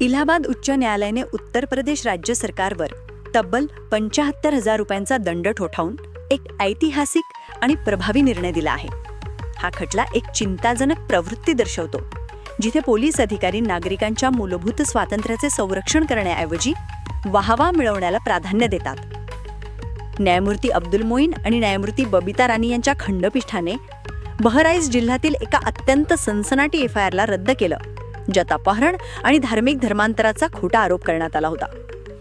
इलाहाबाद उच्च न्यायालयाने उत्तर प्रदेश राज्य सरकारवर तब्बल पंचाहत्तर हजार रुपयांचा दंड ठोठावून एक ऐतिहासिक आणि प्रभावी निर्णय दिला आहे. हा खटला एक चिंताजनक प्रवृत्ती दर्शवतो जिथे पोलीस अधिकारी नागरिकांच्या मूलभूत स्वातंत्र्याचे संरक्षण करण्याऐवजी वाहवा मिळवण्याला प्राधान्य देतात. न्यायमूर्ती अब्दुल मोईन आणि न्यायमूर्ती बबिता राणी यांच्या खंडपीठाने बहराईच जिल्ह्यातील एका अत्यंत सनसनाटी एफ आय आरला रद्द केलं. ज्यात अपहरण आणि धार्मिक धर्मांतराचा खोटा आरोप करण्यात आला होता.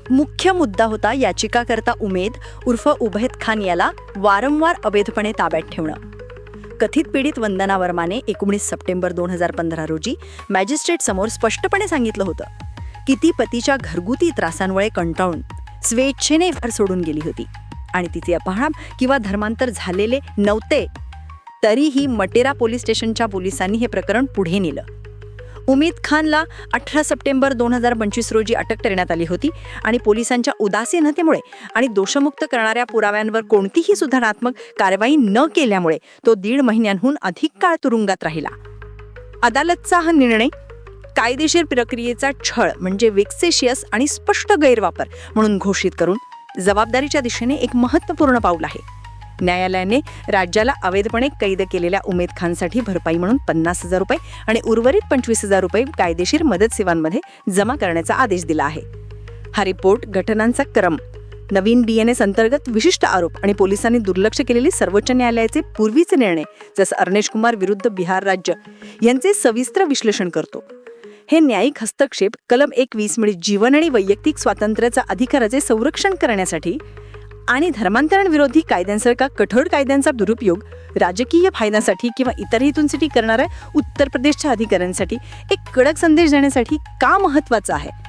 मुख्य मुद्दा होता याचिकाकर्ता उमेद उर्फ उबैद खान याला वारंवार अवैधपणे ताब्यात ठेवणं. कथित पीडित वंदना वर्माने एकोणीस सप्टेंबर दोन हजार पंधरा रोजी मॅजिस्ट्रेट समोर स्पष्टपणे सांगितलं होतं की ती पतीच्या घरगुती त्रासांमुळे कंटाळून स्वेच्छेने फार सोडून गेली होती आणि तिचे अपहरण किंवा धर्मांतर झालेले नव्हते तरीही मटेरा पोलीस स्टेशनच्या पोलिसांनी हे प्रकरण पुढे नेलं. उमेद खानला अठरा सप्टेंबर दोन हजार पंचवीस रोजी अटक करण्यात आली होती आणि पोलिसांच्या उदासीनतेमुळे आणि दोषमुक्त करणाऱ्या पुराव्यांवर कोणतीही सुधारणात्मक कारवाई न केल्यामुळे तो दीड महिन्यांहून अधिक काळ तुरुंगात राहिला. अदालतचा हा निर्णय कायदेशीर प्रक्रियेचा छळ म्हणजे वेक्सेशियस आणि स्पष्ट गैरवापर म्हणून घोषित करून जबाबदारीच्या दिशेने एक महत्त्वपूर्ण पाऊल आहे. न्यायालयाने राज्याला अवैधपणे कैद केलेल्या उमेद खानसाठी भरपाई म्हणून पन्नास हजार रुपये आणि उर्वरित पंचवीस हजार रुपये कायदेशीर मदत सेवांमध्ये जमा करण्याचा आदेश दिला आहे. हा रिपोर्ट घटनांचा क्रम नवीन डी एन एस अंतर्गत विशिष्ट आरोप आणि पोलिसांनी दुर्लक्ष केलेली सर्वोच्च न्यायालयाचे पूर्वीचे निर्णय जसं अर्नेश कुमार विरुद्ध बिहार राज्य यांचे सविस्तर विश्लेषण करतो. हे न्यायिक हस्तक्षेप कलम एकवीस म्हणजे जीवन आणि वैयक्तिक स्वातंत्र्याचा अधिकाराचे संरक्षण करण्यासाठी आणि धर्मांतरण विरोधी कायद्यांसारखा कठोर कायद्यांचा दुरुपयोग राजकीय फायद्यासाठी किंवा इतर हेतूंसाठी करणाऱ्या उत्तर प्रदेशच्या अधिकाऱ्यांसाठी एक कडक संदेश देण्यासाठी का महत्त्वाचा आहे?